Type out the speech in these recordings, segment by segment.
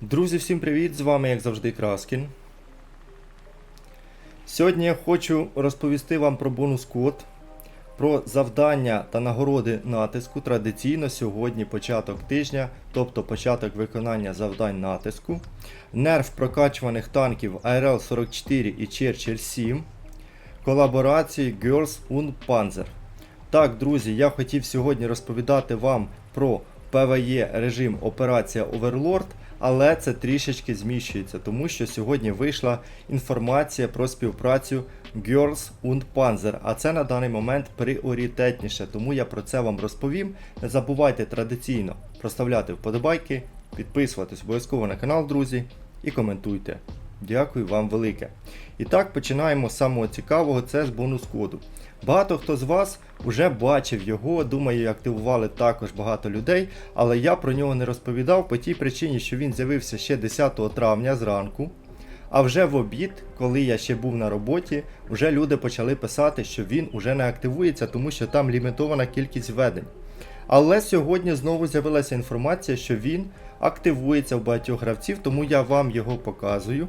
Друзі, всім привіт! З вами, як завжди, Краскін. Сьогодні я хочу розповісти вам про бонус код, про завдання та нагороди натиску. Традиційно сьогодні початок тижня, тобто початок виконання завдань натиску. Нерв прокачуваних танків ARL 44 і Churchill 7. Колаборації Girls und Panzer. Так, друзі, я хотів сьогодні розповідати вам про PvE режим Операція Overlord, але це трішечки зміщується, тому що сьогодні вийшла інформація про співпрацю Girls und Panzer, а це на даний момент пріоритетніше, тому я про це вам розповім. Не забувайте традиційно проставляти вподобайки, підписуватись обов'язково на канал, друзі, і коментуйте. Дякую вам велике. І так, починаємо з самого цікавого, це з бонус коду. Багато хто з вас вже бачив його, думаю, активували також багато людей, але я про нього не розповідав по тій причині, що він з'явився ще 10 травня зранку. А вже в обід, коли я ще був на роботі, вже люди почали писати, що він уже не активується, тому що там лімітована кількість введень. Але сьогодні знову з'явилася інформація, що він активується у багатьох гравців, тому я вам його показую.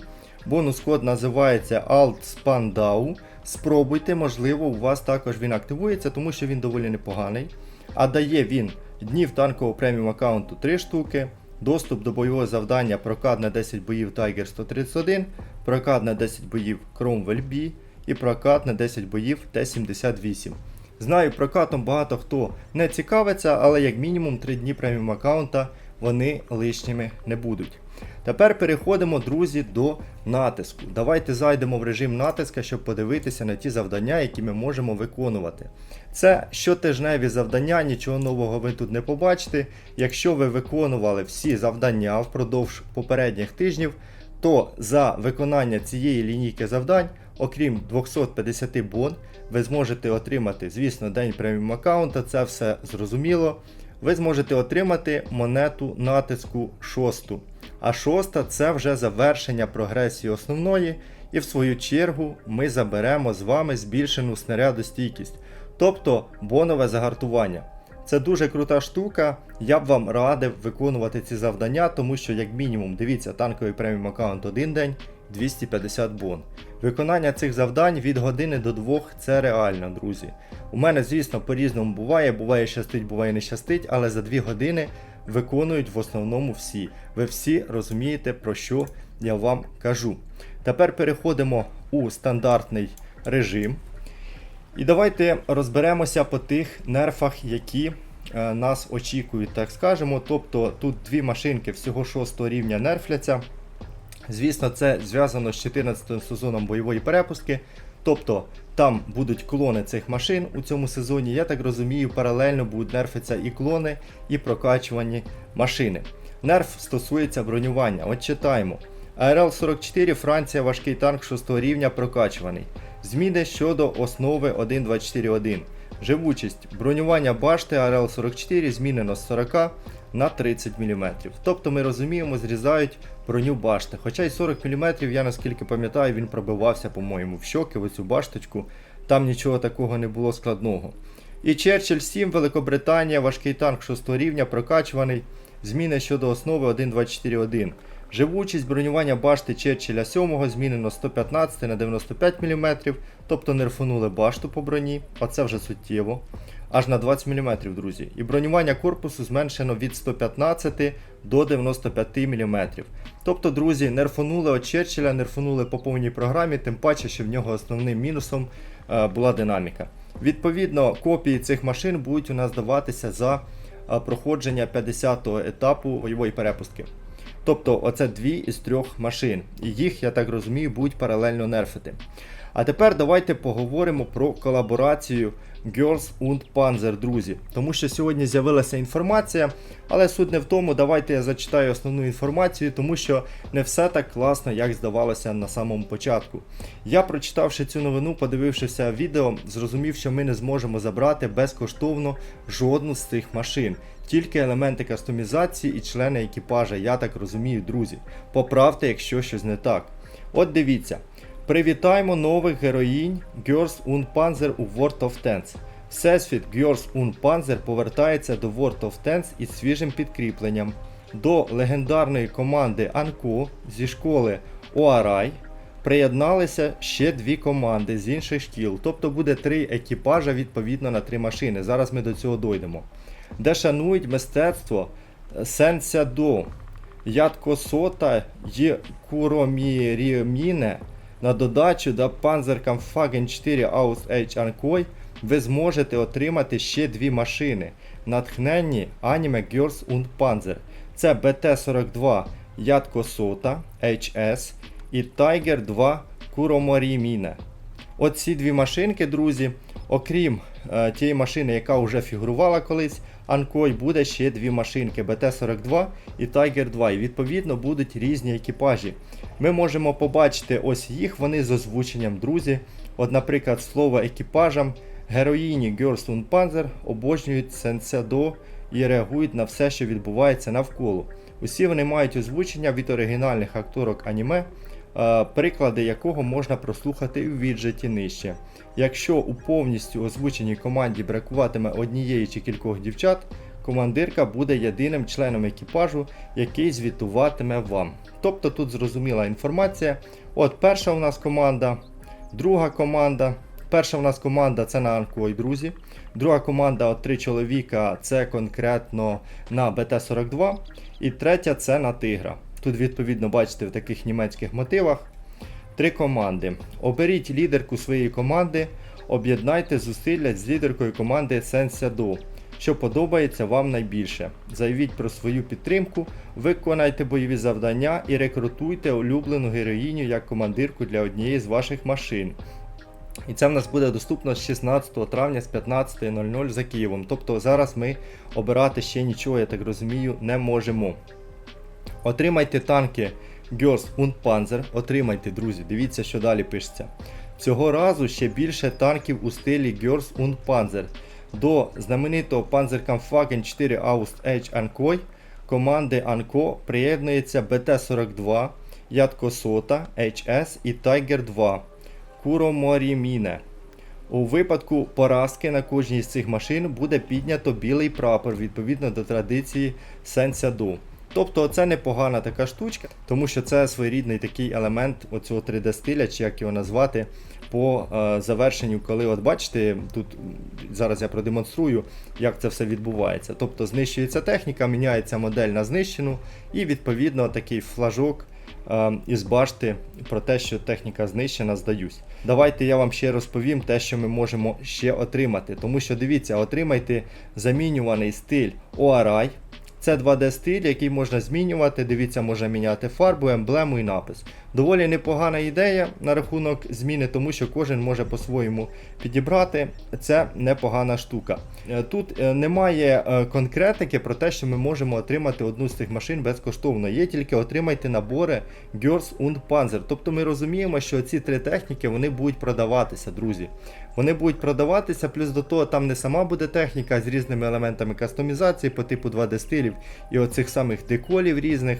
Бонус код називається Alt Spandau. Спробуйте, можливо, у вас також він активується, тому що він доволі непоганий. А дає він днів танкового преміум аккаунту 3 штуки, доступ до бойового завдання прокат на 10 боїв Tiger 131, прокат на 10 боїв Cromwell B і прокат на 10 боїв Т-78. Знаю, прокатом багато хто не цікавиться, але як мінімум 3 дні преміум аккаунта вони лишніми не будуть. Тепер переходимо, друзі, до натиску. Давайте зайдемо в режим натиска, щоб подивитися на ті завдання, які ми можемо виконувати. Це щотижневі завдання, нічого нового ви тут не побачите. Якщо ви виконували всі завдання впродовж попередніх тижнів, то за виконання цієї лінійки завдань, окрім 250 бон, ви зможете отримати, звісно, день преміум аккаунта, це все зрозуміло. Ви зможете отримати монету натиску шосту. А шоста це вже завершення прогресії основної, і в свою чергу ми заберемо з вами збільшену снарядостійкість, тобто бонове загартування. Це дуже крута штука. Я б вам радив виконувати ці завдання, тому що, як мінімум, дивіться, танковий преміум аккаунт один день 250 бон. Виконання цих завдань від години до двох це реально, друзі. У мене, звісно, по-різному буває, буває щастить, буває не щастить, але за 2 години виконують в основному всі. Ви всі розумієте, про що я вам кажу. Тепер переходимо у стандартний режим. І давайте розберемося по тих нерфах, які е, нас очікують, так скажемо. Тобто тут дві машинки всього 6 рівня нерфляться. Звісно, це зв'язано з 14 сезоном бойової перепустки. Тобто там будуть клони цих машин у цьому сезоні. Я так розумію, паралельно будуть нерфитися і клони, і прокачувані машини. Нерф стосується бронювання. От читаємо. АРЛ-44 Франція важкий танк 6 рівня прокачуваний. Зміни щодо основи 1.24.1. Живучість бронювання башти АРЛ-44 змінено з 40 на 30 мм. Тобто ми розуміємо, зрізають броню башти. Хоча й 40 мм, я наскільки пам'ятаю, він пробивався, по-моєму, в щоки в оцю башточку. Там нічого такого не було складного. І Черчилль 7, Великобританія, важкий танк 6 рівня, прокачуваний. Зміни щодо основи 1.24.1. Живучість бронювання башти Черчилля 7 змінено з 115 на 95 мм, тобто нерфанули башту по броні, а це вже суттєво. Аж на 20 мм, друзі. І бронювання корпусу зменшено від 115 до 95 мм. Тобто, друзі, нерфанули от Черчилля, нерфанули по повній програмі, тим паче, що в нього основним мінусом е, була динаміка. Відповідно, копії цих машин будуть у нас даватися за е, проходження 50-го етапу бойової перепустки. Тобто оце дві із трьох машин. І їх, я так розумію, будуть паралельно нерфити. А тепер давайте поговоримо про колаборацію Girls und Panzer, друзі. Тому що сьогодні з'явилася інформація, але суть не в тому, давайте я зачитаю основну інформацію, тому що не все так класно, як здавалося на самому початку. Я, прочитавши цю новину, подивившися відео, зрозумів, що ми не зможемо забрати безкоштовно жодну з цих машин. Тільки елементи кастомізації і члени екіпажа, я так розумію, друзі. Поправте, якщо щось не так. От дивіться. Привітаємо нових героїнь Girls und Panzer у World of Tanks. Всесвіт Girls und Panzer повертається до World of Tanks із свіжим підкріпленням. до легендарної команди Анко зі школи Оарай приєдналися ще дві команди з інших шкіл. Тобто буде три екіпажа відповідно на три машини. Зараз ми до цього дойдемо. Де шанують мистецтво Сенсядо, Ядко Сота й Куроміріміне на додачу до Panzerkampfwagen 4 Aus H Ankoi ви зможете отримати ще дві машини, натхненні Anime Girls und Panzer. Це BT-42 Ядко Сота HS і Tiger 2 Куроморіміне. От ці дві машинки, друзі, окрім е, тієї машини, яка вже фігурувала колись, Анкой буде ще дві машинки BT-42 і Tiger 2. І відповідно будуть різні екіпажі. Ми можемо побачити ось їх, вони з озвученням, друзі. От, наприклад, слово екіпажам. Героїні und Panzer обожнюють Сенсядо і реагують на все, що відбувається навколо. Усі вони мають озвучення від оригінальних акторок аніме, приклади якого можна прослухати у віджеті нижче. Якщо у повністю озвученій команді бракуватиме однієї чи кількох дівчат, командирка буде єдиним членом екіпажу, який звітуватиме вам. Тобто тут зрозуміла інформація. От перша у нас команда, друга команда. Перша у нас команда це на Анкой, друзі. Друга команда от три чоловіка це конкретно на БТ-42. І третя це на Тигра. Тут, відповідно, бачите, в таких німецьких мотивах. Три команди. Оберіть лідерку своєї команди, об'єднайте зусилля з лідеркою команди Сенсяду, що подобається вам найбільше. Заявіть про свою підтримку, виконайте бойові завдання і рекрутуйте улюблену героїню як командирку для однієї з ваших машин. І це в нас буде доступно з 16 травня з 15.00 за Києвом. Тобто зараз ми обирати ще нічого, я так розумію, не можемо. Отримайте танки Girls und Panzer. Отримайте, друзі, дивіться, що далі пишеться. Цього разу ще більше танків у стилі Girls und Panzer. До знаменитого Panzerkampfwagen 4 Aust H Ankoi команди Анко приєднується БТ-42, Ядко Сота, HS і Tiger 2. Куроморіміне. У випадку поразки на кожній з цих машин буде піднято білий прапор відповідно до традиції Сенсяду. Тобто це непогана така штучка, тому що це своєрідний такий елемент оцього 3D стиля, чи як його назвати, по е, завершенню, коли от бачите, тут зараз я продемонструю, як це все відбувається. Тобто знищується техніка, міняється модель на знищену, і відповідно такий флажок е, із башти про те, що техніка знищена, здаюсь. Давайте я вам ще розповім те, що ми можемо ще отримати. Тому що дивіться, отримайте замінюваний стиль ORI. Це 2D стиль, який можна змінювати. Дивіться, можна міняти фарбу, емблему і напис. Доволі непогана ідея на рахунок зміни, тому що кожен може по-своєму підібрати. Це непогана штука. Е, Тут е, немає е, конкретики про те, що ми можемо отримати одну з цих машин безкоштовно. Є тільки отримайте набори Girls und Panzer. Тобто ми розуміємо, що ці три техніки вони будуть продаватися, друзі. Вони будуть продаватися, плюс до того там не сама буде техніка з різними елементами кастомізації по типу 2D стилів і оцих самих деколів різних,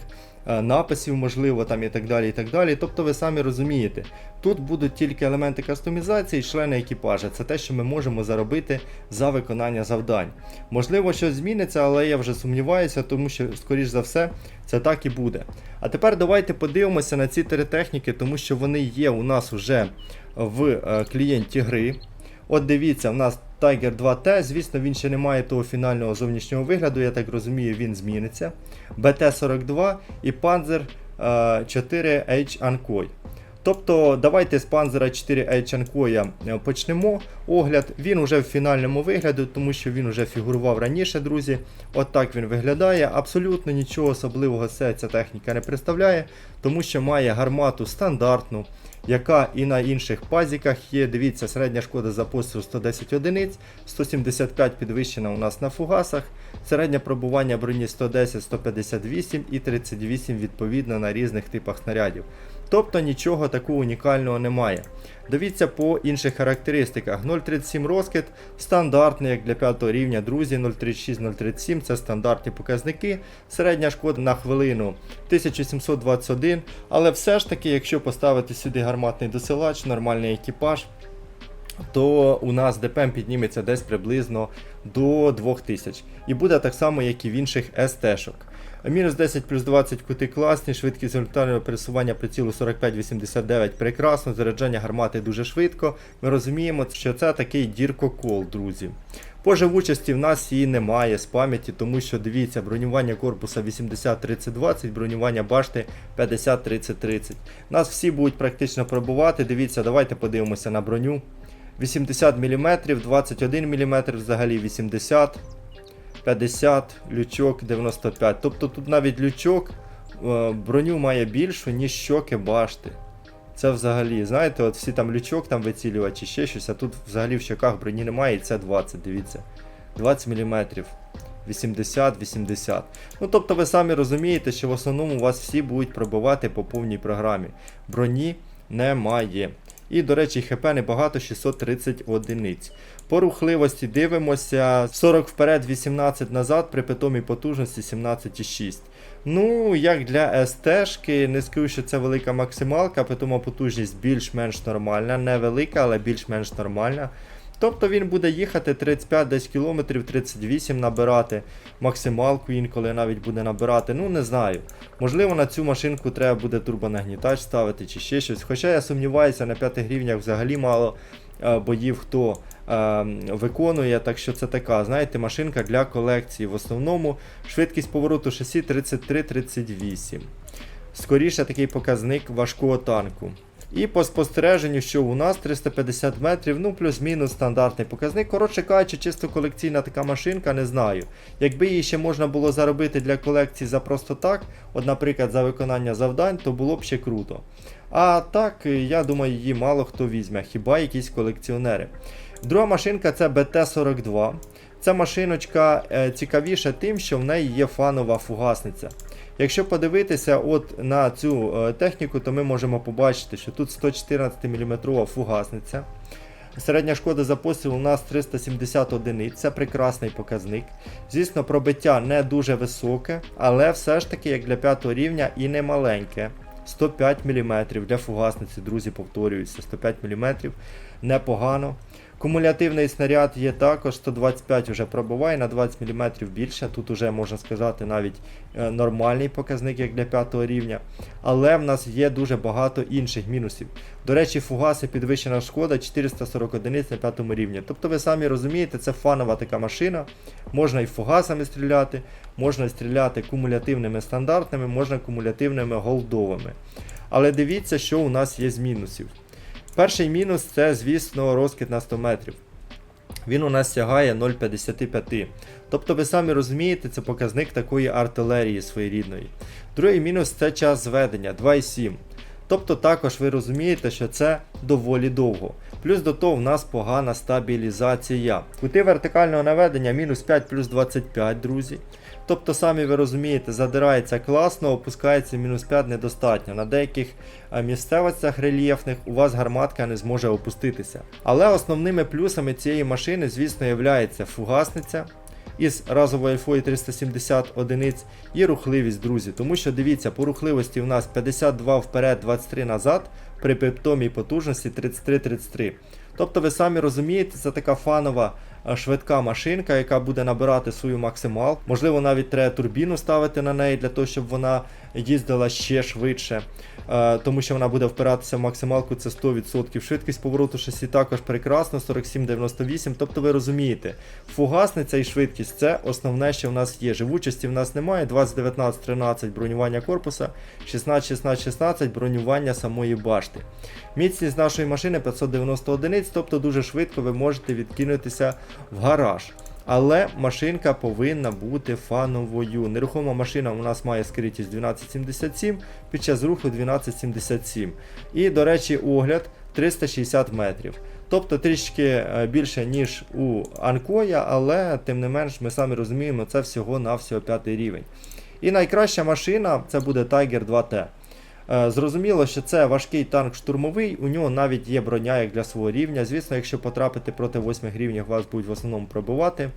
е, написів, можливо, там і так далі. і так далі. Тобто ви самі розумієте, тут будуть тільки елементи кастомізації члени екіпажа. Це те, що ми можемо заробити за виконання завдань. Можливо, щось зміниться, але я вже сумніваюся, тому що, скоріш за все, це так і буде. А тепер давайте подивимося на ці три техніки, тому що вони є у нас вже в е, клієнті гри. От дивіться, в нас Tiger 2T, звісно, він ще не має того фінального зовнішнього вигляду, я так розумію, він зміниться. BT-42 і Panzer е, 4H Ankoi. Тобто, давайте з Panzer 4H Ankoi е, почнемо огляд. Він уже в фінальному вигляді, тому що він вже фігурував раніше, друзі. От так він виглядає. Абсолютно нічого особливого ця техніка не представляє, тому що має гармату стандартну, яка і на інших пазіках є. Дивіться, середня шкода за постріл 110 одиниць, 175 підвищена у нас на фугасах, середнє пробування броні 110, 158 і 38 відповідно на різних типах снарядів. Тобто нічого такого унікального немає. Дивіться по інших характеристиках. 0,37 розкид стандартний, як для 5 рівня, друзі, 0,36-0,37 це стандартні показники. Середня шкода на хвилину 1721. Але все ж таки, якщо поставити сюди гарматний досилач, нормальний екіпаж, то у нас ДПМ підніметься десь приблизно до 2000. І буде так само, як і в інших СТ-шок. Мінус 10 плюс 20 кути класні, швидкість горизонтального пересування прицілу 45-89 прекрасно, заряджання гармати дуже швидко. Ми розуміємо, що це такий діркокол, друзі. По живучості в нас її немає з пам'яті, тому що дивіться, бронювання корпуса 80-30-20, бронювання башти 50-30-30. Нас всі будуть практично пробувати. Дивіться, давайте подивимося на броню. 80 мм, 21 мм, взагалі 80, 50, лючок 95. Тобто тут навіть лючок е, броню має більшу, ніж щоки башти. Це взагалі, знаєте, от всі там лючок там вицілювати чи ще щось, а тут взагалі в щоках броні немає, і це 20, дивіться. 20 мм. 80-80. Ну тобто ви самі розумієте, що в основному вас всі будуть пробивати по повній програмі. Броні немає. І, до речі, ХП небагато 630 одиниць. По рухливості дивимося 40 вперед, 18 назад при питомій потужності 17,6. Ну, як для СТ-шки, не скажу, що це велика максималка, питома потужність більш-менш нормальна, не велика, але більш-менш нормальна. Тобто він буде їхати 35 десь кілометрів, 38 набирати, максималку інколи навіть буде набирати, ну не знаю. Можливо, на цю машинку треба буде турбонагнітач ставити чи ще щось. Хоча я сумніваюся, на п'ятих рівнях взагалі мало е, боїв хто е, виконує, так що це така, знаєте, машинка для колекції. В основному швидкість повороту шасі 33-38. Скоріше такий показник важкого танку. І по спостереженню, що у нас 350 метрів, ну плюс-мінус стандартний показник. Коротше кажучи, чисто колекційна така машинка, не знаю. Якби її ще можна було заробити для колекції за просто так, от, наприклад, за виконання завдань, то було б ще круто. А так, я думаю, її мало хто візьме, хіба якісь колекціонери. Друга машинка це BT-42. Ця машиночка е, цікавіша тим, що в неї є фанова фугасниця. Якщо подивитися от на цю е, техніку, то ми можемо побачити, що тут 114 мм фугасниця. Середня шкода за постріл у нас 370 одиниць, це прекрасний показник. Звісно, пробиття не дуже високе, але все ж таки, як для 5 рівня, і не маленьке. 105 мм для фугасниці, друзі, повторююся, 105 мм непогано. Кумулятивний снаряд є також 125 вже пробуває на 20 мм більше. Тут вже можна сказати навіть е, нормальний показник, як для 5 рівня. Але в нас є дуже багато інших мінусів. До речі, фугаси підвищена шкода 440 одиниць на 5 рівні. Тобто ви самі розумієте, це фанова така машина. Можна і фугасами стріляти, можна стріляти кумулятивними стандартними, можна кумулятивними голдовими. Але дивіться, що у нас є з мінусів. Перший мінус це, звісно, розкид на 100 метрів. Він у нас сягає 0,55. Тобто, ви самі розумієте, це показник такої артилерії своєрідної. Другий мінус це час зведення 2,7. Тобто також ви розумієте, що це доволі довго. Плюс до того в нас погана стабілізація. Кути вертикального наведення мінус 5 плюс 25, друзі. Тобто, самі ви розумієте, задирається класно, опускається мінус 5 недостатньо. На деяких е, місцевостях рельєфних у вас гарматка не зможе опуститися. Але основними плюсами цієї машини, звісно, є фугасниця. Із разовою альфою 370 одиниць і рухливість, друзі. Тому що дивіться, по рухливості у нас 52 вперед, 23 назад, при пептомій потужності 33-33. Тобто ви самі розумієте, це така фанова швидка машинка, яка буде набирати свою максимал. Можливо, навіть треба турбіну ставити на неї для того, щоб вона їздила ще швидше. Е, тому що вона буде впиратися в максималку, це 100%. Швидкість повороту шасі також прекрасно, 47-98. Тобто ви розумієте, фугасниця і швидкість це основне, що в нас є. Живучості в нас немає. 20-19-13 бронювання корпуса, 16-16-16 бронювання самої башти. Міцність нашої машини 590 одиниць, тобто дуже швидко ви можете відкинутися в гараж. Але машинка повинна бути фановою. Нерухома машина у нас має скритість 1277, під час руху 1277. І, до речі, огляд 360 метрів. Тобто трішки е, більше, ніж у Анкоя, але тим не менш ми самі розуміємо, це всього-навсього 5 рівень. І найкраща машина це буде Tiger 2T. Е, Зрозуміло, що це важкий танк штурмовий, у нього навіть є броня як для свого рівня. Звісно, якщо потрапити проти 8 рівнів, вас будуть в основному пробивати.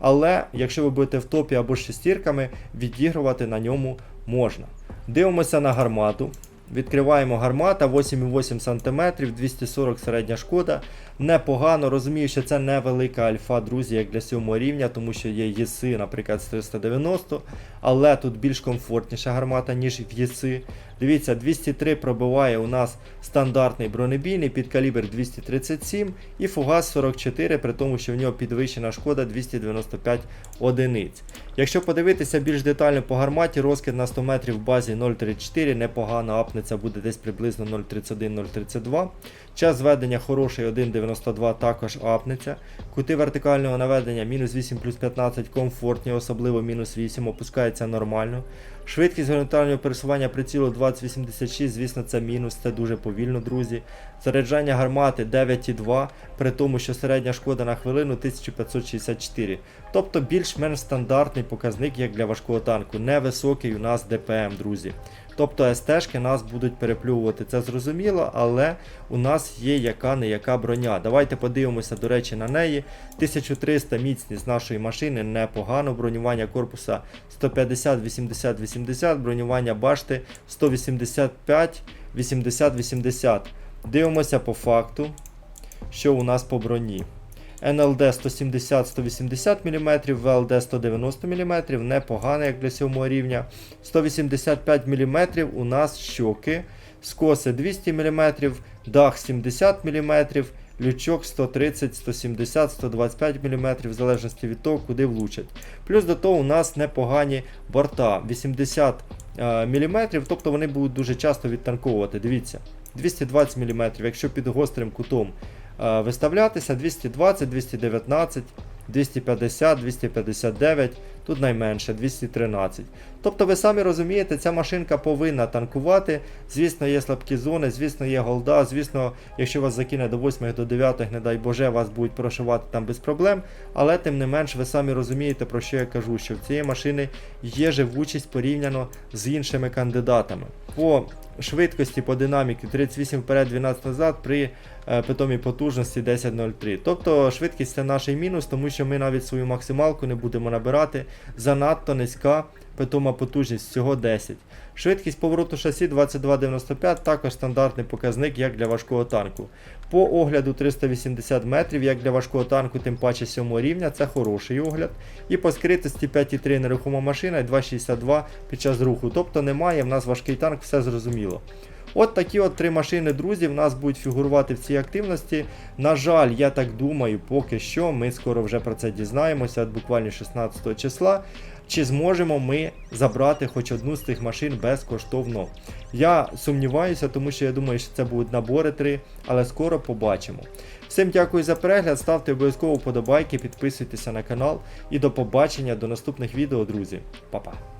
Але якщо ви будете в топі або шестірками, відігрувати на ньому можна. Дивимося на гармату. Відкриваємо гармата 8,8 см, 240 середня шкода. Непогано, розумію, що це невелика альфа, друзі, як для 7 рівня, тому що є ЄСИ, наприклад, з 390, але тут більш комфортніша гармата, ніж в ЄСИ. Дивіться, 203 пробиває у нас стандартний бронебійний під калібр 237 і фугас 44, при тому, що в нього підвищена шкода 295 одиниць. Якщо подивитися більш детально по гарматі, розкид на 100 метрів в базі 0,34, непогано апнеться буде десь приблизно 0,31-0,32. Час зведення хороший 1,92 також апнеться. Кути вертикального наведення мінус 8 плюс 15 комфортні, особливо мінус 8, опускається нормально. Швидкість горизонтального пересування прицілу 2086, звісно, це мінус, це дуже повільно, друзі. Заряджання гармати 9,2, при тому, що середня шкода на хвилину 1564. Тобто більш-менш стандартний показник, як для важкого танку. Невисокий у нас ДПМ, друзі. Тобто СТшки нас будуть переплювати, це зрозуміло, але у нас є яка не яка броня. Давайте подивимося, до речі, на неї. 1300 міцність нашої машини непогано. Бронювання корпуса 150, 80, 80, бронювання башти 185, 80, 80. Дивимося по факту, що у нас по броні. НЛД 170-180 мм, ВЛД 190 мм, непогано, як для 7 рівня. 185 мм у нас щоки, скоси 200 мм, дах 70 мм, лючок 130, 170, 125 мм, в залежності від того, куди влучать. Плюс до того у нас непогані борта 80 мм, тобто вони будуть дуже часто відтанковувати. Дивіться, 220 мм, якщо під гострим кутом е, виставлятися 220, 219, 250, 259, тут найменше 213. Тобто ви самі розумієте, ця машинка повинна танкувати. Звісно, є слабкі зони, звісно, є голда. Звісно, якщо вас закине до 8 до 9, не дай Боже, вас будуть прошивати там без проблем. Але тим не менш, ви самі розумієте, про що я кажу, що в цієї машини є живучість порівняно з іншими кандидатами. По швидкості по динаміки 38 вперед, 12 назад при е, питомій потужності 10.03. Тобто швидкість це наш мінус, тому що ми навіть свою максималку не будемо набирати. Занадто низька питома потужність всього 10. Швидкість повороту шасі 22.95, також стандартний показник, як для важкого танку. По огляду 380 метрів, як для важкого танку, тим паче 7 рівня, це хороший огляд. І по скритості 5,3 нерухома машина і 2,62 під час руху. Тобто немає в нас важкий танк, все зрозуміло. От такі от три машини, друзі, в нас будуть фігурувати в цій активності. На жаль, я так думаю, поки що ми скоро вже про це дізнаємося, буквально 16 числа. Чи зможемо ми забрати хоч одну з цих машин безкоштовно? Я сумніваюся, тому що я думаю, що це будуть набори три, але скоро побачимо. Всім дякую за перегляд, ставте обов'язково вподобайки, підписуйтеся на канал і до побачення до наступних відео, друзі. Па-па!